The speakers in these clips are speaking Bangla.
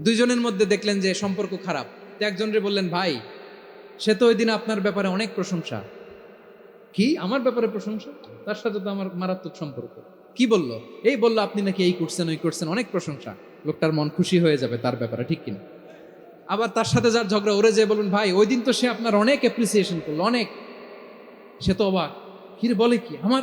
দুইজনের মধ্যে দেখলেন যে সম্পর্ক খারাপ। একজনরে বললেন, ভাই, সে তো ওই দিন আপনার ব্যাপারে অনেক প্রশংসা। কি? আমার ব্যাপারে প্রশংসা? তার সাথে তো আমার মারাত্মক সম্পর্ক। কি বলল? এই বলল, আপনি নাকি এই করছেন, ওই করছেন, অনেক প্রশংসা। লোকটার মন খুশি হয়ে যাবে তার ব্যাপারে, ঠিক কিনা? আবার তার সাথে যার ঝগড়া, ওরে যে বলুন ভাই ওই দিন তো সে আপনার অনেক অ্যাপ্রিসিয়েশন করল, অনেক। সে তো অবাক। কি বলে কি? আমার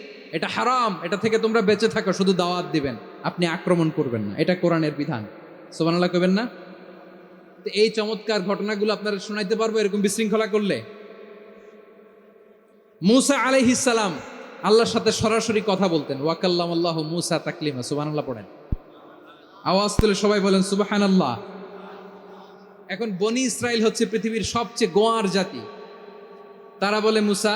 এটা হারাম, এটা থেকে তোমরা বেঁচে থাকো, শুধু দাওয়াত দিবেন। আপনি আক্রমণ করবেন না, এটা কোরআনের বিধান। সোবানাল্লাহ কবেন না? তো এই চমৎকার ঘটনাগুলো আপনারা শোনাইতে পারব, এরকম বিশৃঙ্খলা করলে। মুসা আলাইহিসালাম আল্লাহর সাথে সরাসরি কথা বলতেন। ওয়াকাল্লাম আল্লাহ মুসা তাকলিমা, সুবহানাল্লাহ পড়েন। আওয়াজ তুলে সবাই বলেন সুবাহান আল্লাহ এখন বনি ইসরায়েল হচ্ছে পৃথিবীর সবচেয়ে গোয়ার জাতি। তারা বলে, মুসা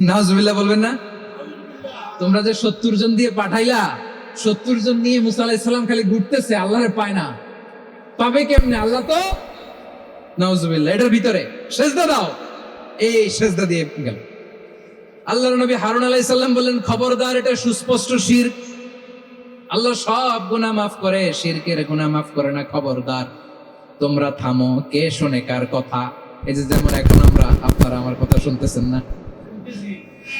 নাজুবিল্লাহ বলবেন না? তোমরা যে সত্তর জন দিয়ে পাঠাইলা, সত্তর জন নিয়ে মুসা আলাহিসাল্লাম খালি ঘুরতেছে, আল্লাহরে পায় না। পাবে কেমনে? আল্লাহ তো? নাউজুবিল্লাহ, এটার ভিতরে সেজদা দাও। এই সেজদা দিয়ে গেল। আল্লাহর নবী হারুন আলাইহিস সালাম বললেন, খবরদার, এটা সুস্পষ্ট শির। আল্লাহ সব গুনাহ মাফ করে, শিরকের গুনাহ মাফ করে না, খবরদার। তোমরা থামো, কে শোনে কার কথা? এই যে যেমন এখন আমরা, আপনারা আমার কথা শুনতেছেন না।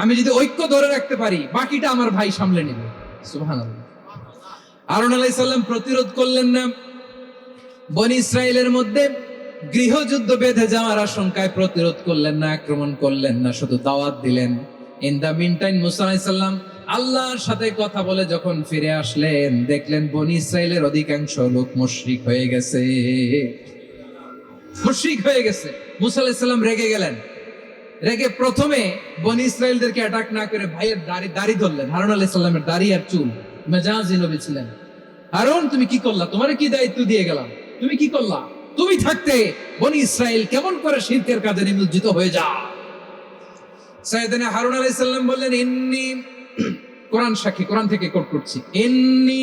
আমি যদি ঐক্য ধরে রাখতে পারি, বাকিটা আমার ভাই সামলে নেবে। সুহান আরন আলাইসাল্লাম প্রতিরোধ করলেন না। বনি ইসরায়েলের মধ্যে গৃহযুদ্ধ বেঁধে যাওয়ার আশঙ্কায় প্রতিরোধ করলেন না, আক্রমণ করলেন না, শুধু দাওয়াত দিলেন। ইন দা মিন টাইম মুসা আলাইসাল্লাম আল্লাহর সাথে কথা বলে যখন ফিরে আসলেন, দেখলেন বনি ইসরায়েলের অধিকাংশ লোক মুশরিক হয়ে গেছে। মুশরিক হয়ে গেছে। মুসা আলাইসাল্লাম রেগে গেলেন। রেগে প্রথমে বনি ইসরায়েলদেরকে অ্যাটাক না করে ভাইয়ের দাড়ি দাড়ি ধরলেন। হারুন আলাইসাল্লামের দাড়ি আর চুল। মেজাজি নবী ছিলেন। হারুন, তুমি কি করলা? তোমার কি দায়িত্ব দিয়ে গেলাম? তুমি কি করলা? তুমি থাকতে বনি ইসরায়েল কেমন করে শিরকের কাজে নিমজ্জিত হয়ে যা সাইয়েদনা হারুন আলাইহিস সালাম বললেন, ইন্নি কোরআন সাক্ষী, কোরআন থেকে কোট করছি। ইন্নি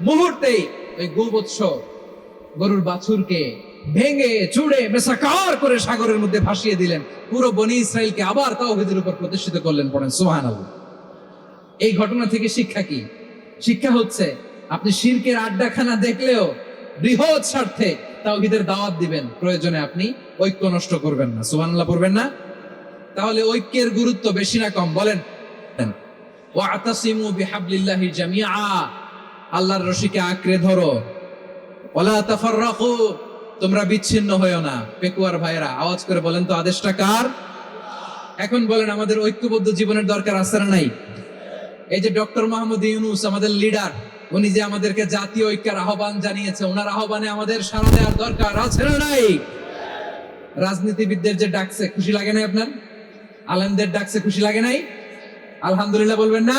মুহূর্তেই ওই গোবৎস গরুর বাছুরকে ভেঙে, চুড়ে মেসাকার করে সাগরের মধ্যে ভাসিয়ে দিলেন। পুরো বনি ইসরায়েলকে আবার তাওহীদের উপর প্রতিষ্ঠিত করলেন পড়েন। সুবহানাল্লাহ। এই ঘটনা থেকে শিক্ষা কি? শিক্ষা হচ্ছে, আপনি শিরকের আড্ডাখানা দেখলেও বৃহৎ স্বার্থে তাওহীদের দাওয়াত দিবেন। প্রয়োজনে আপনি ঐক্য নষ্ট করবেন না। সুবহানাল্লাহ পড়বেন না? তাহলে ঐক্যের গুরুত্ব বেশি না কম? বলেন। ওয়াতাসিমু বিহাবলিল্লাহি জামিআ। আল্লাহর রশিকে আঁকড়ে ধরো। ওয়ালা তাফাররাকু, তোমরা বিচ্ছিন্ন হয়েও না। পেকুয়ার ভাইরা আওয়াজ করে বলেন তো, আদেশটা কার? এখন বলেন, আমাদের ঐক্যবদ্ধ জীবনের দরকার আছে না নাই? এই যে ডক্টর মোহাম্মদ ইউনুস, আমাদের লিডার, উনি যে আমাদেরকে জাতীয় ঐক্যের আহ্বান জানিয়েছে, ওনার আহ্বানে আমাদের সাড়া দেওয়ার দরকার আছে না নাই? রাজনীতিবিদদের যে ডাকছে, খুশি লাগে নাই আপনার? আলেমদের ডাকছে, খুশি লাগে নাই? আলহামদুলিল্লাহ বলবেন না?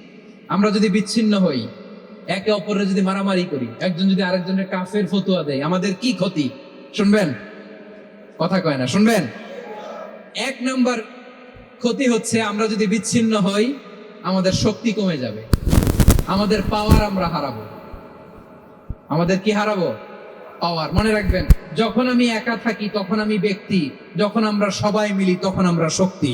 আমরা যদি বিচ্ছিন্ন হই, একে অপরের যদি মারামারি করি, একজন যদি আরেকজনের কাফের ফতুয়া দেয়, আমাদের কি ক্ষতি? শুনবেন? কথা কয় না, শুনবেন? এক নাম্বার ক্ষতি হচ্ছে আমরা যদি বিচ্ছিন্ন হই, আমাদের শক্তি কমে যাবে। আমাদের পাওয়ার আমরা হারাবো। আমাদের কি হারাবো? পাওয়ার মনে রাখবেন, যখন আমি একা থাকি, তখন আমি ব্যক্তি। যখন আমরা সবাই মিলি, তখন আমরা শক্তি।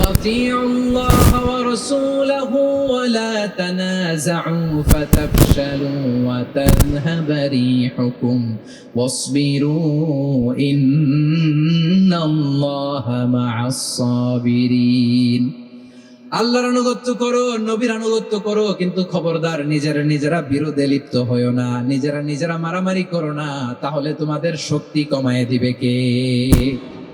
وأطيعوا الله ورسوله ولا تنازعوا فتفشلوا وتذهب ريحكم واصبروا إن الله مع الصابرين আল্লাহর আনুগত্য করো নবীর আনুগত্য করো কিন্তু খবরদার নিজেরা নিজেরা বিরোধে লিপ্ত হইও না নিজেরা নিজেরা মারামারি করো না তাহলে তোমাদের শক্তি কমায় দিবে কে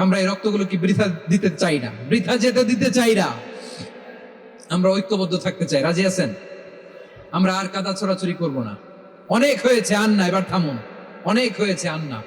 আমরা এই রক্তগুলো কি বৃথা দিতে চাই না। বৃথা যেতে দিতে চাই না। আমরা ঐক্যবদ্ধ থাকতে চাই। রাজি আছেন? আমরা আর কাদা ছড়াছড়ি করব না। অনেক হয়েছে, আন্না, এবার থামুন। অনেক হয়েছে, আন্না।